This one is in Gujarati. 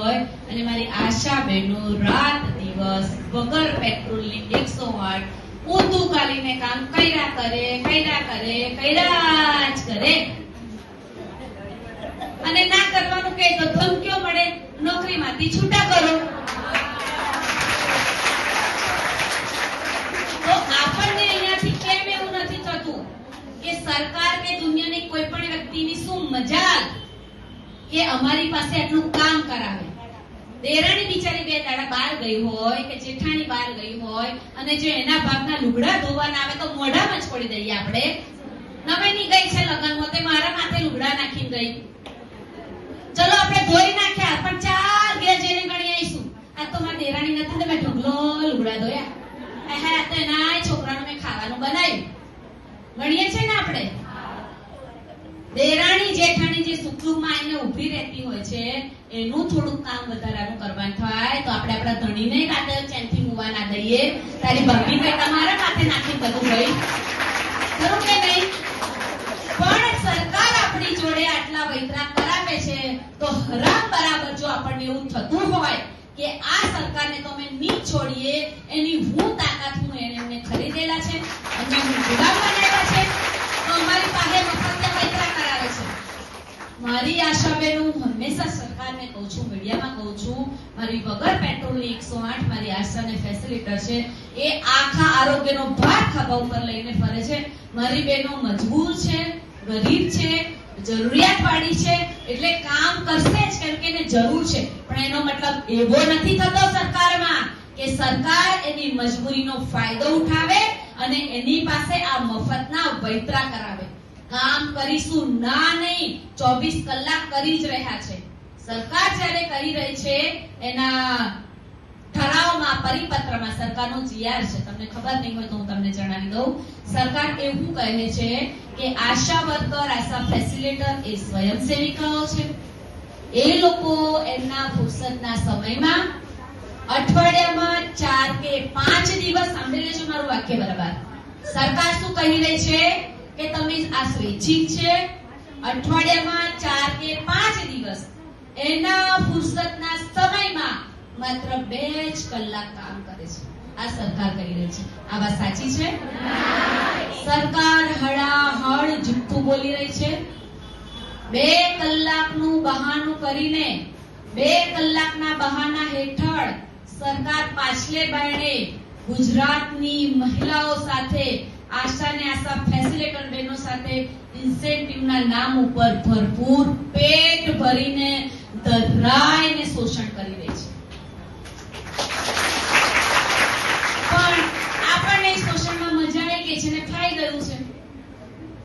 હોય અને મારી આશા બહેનો રાત દિવસ વગર પેટ્રોલની એકસો આઠ ઊંધું કાલીને કામ કર્યા કરે કર્યા કરે, કર્યા જ કરે. અને ના કરવાનું કહે તો ધમકીઓ મળે, નોકરીમાંથી છૂટા કરો. તો આપણને અહીંયાથી કેમ એવું નથી થતું કે સરકાર કે દુનિયાની કોઈ પણ વ્યક્તિની શું મજાક? કે અમારી પાસે આટલું કામ દેરાણી બિચારી બે દાડા બહાર ગઈ હોય કે જેઠાણી બહાર ગઈ હોય અને જો એના ભાગના લુગડા ધોવાના આવે તો મોઢામાં જ પડી દઈએ આપણે. નવેની ગઈ છે લગ્નમાં, તે મારા માથે લુગડા નાખીને ગઈ. ચલો આપણે ધોઈ નાખ્યા, પણ ચાર ઘેર જઈને ગણી આવીશું. આ તો મારા દેરાણી નથી મેં ઢગલો લુગડા ધોયા. આ તો એના છોકરાનું મેં ખાવાનું બનાવ્યું ગણીએ છે ને આપણે દેરાણી જેઠાણી એને ઊભી રહેતી હોય છે, એનું થોડુંક કામ વધારાનું કરવાનું થાય, તો આપણે આપણા ધણીને કાતે ચેનથી મૂવા ના દઈએ. તારી ભાભી કઈ તમારા કાતે નાખી બધું ભાઈ ખરું કે નહીં? પણ સરકાર આપણી જોડે આટલા વૈતરા કરાવે છે, તો હરામ બરાબર જો આપણને એવું થતું હોય કે આ સરકારને તો અમે નહીં છોડીએ, એની હું તાકાત હું એને ખરીદેલા છે. અને હું ગુલામ હંમેશા સરકારને કહું છું, મીડિયામાં કહું છું, મારી વગર પેટ્રોલની એકસો આઠ મારી આશાને ફેસિલિટર છે, એ આખા આરોગ્યનો ભાર ખભા ઉપર લઈને ફરે છે. મારી બહેનો મજબૂર છે, ગરીબ છે, જરૂરિયાતવાળી છે, એટલે કામ કરશે જ કેમ કે એને જરૂર છે. પણ એનો મતલબ એવો નથી થતો સરકારમાં કે સરકાર એની મજબૂરીનો ફાયદો ઉઠાવે અને એની પાસે આ મફતના વૈતરા કરાવે. કામ કરીશું. ના નહીં, ચોવીસ કલાક કરી જ રહ્યા છે. સરકાર જ્યારે કરી રહી છે, એના ઠરાવમાં, પરિપત્રમાં સરકારનો જીઆર છે. તમને ખબર નહીં હોય તો હું તમને જણાવી દઉં. સરકાર એવું કહે છે કે આશા વર્કર, આશા ફેસિલિટર એ સ્વયંસેવિકાઓ છે. એ લોકો એમના ફુરસદના સમયમાં અઠવાડિયામાં ચાર કે પાંચ દિવસ, સાંભળી લેજો મારું વાક્ય બરાબર. સરકાર શું કહી રહી છે? કે તમે આ સ્વૈચ્છિક છે? અઠવાડિયામાં ચાર કે પાંચ દિવસ. એના ફુરસદના સમયમાં માત્ર બે જ કલાક કામ કરે છે. આ સરકાર કરી રહી છે. આ વાત સાચી છે? સરકાર હળાહળ જુઠ્ઠું બોલી રહી છે. બે કલાકનું બહાનું કરીને, બે કલાકના બહાના હેઠળ સરકાર પાછલે બારણે ગુજરાતની મહિલાઓ સાથે આશા ને આશા ફેસિલેટર બહેનો સાથે ઇન્સેન્ટિવના નામ ઉપર ભરપૂર પેટ ભરીને ધરાઈને શોષણ કરી રહી છે. પણ આપણને શોષણમાં મજા આવે કે છે ને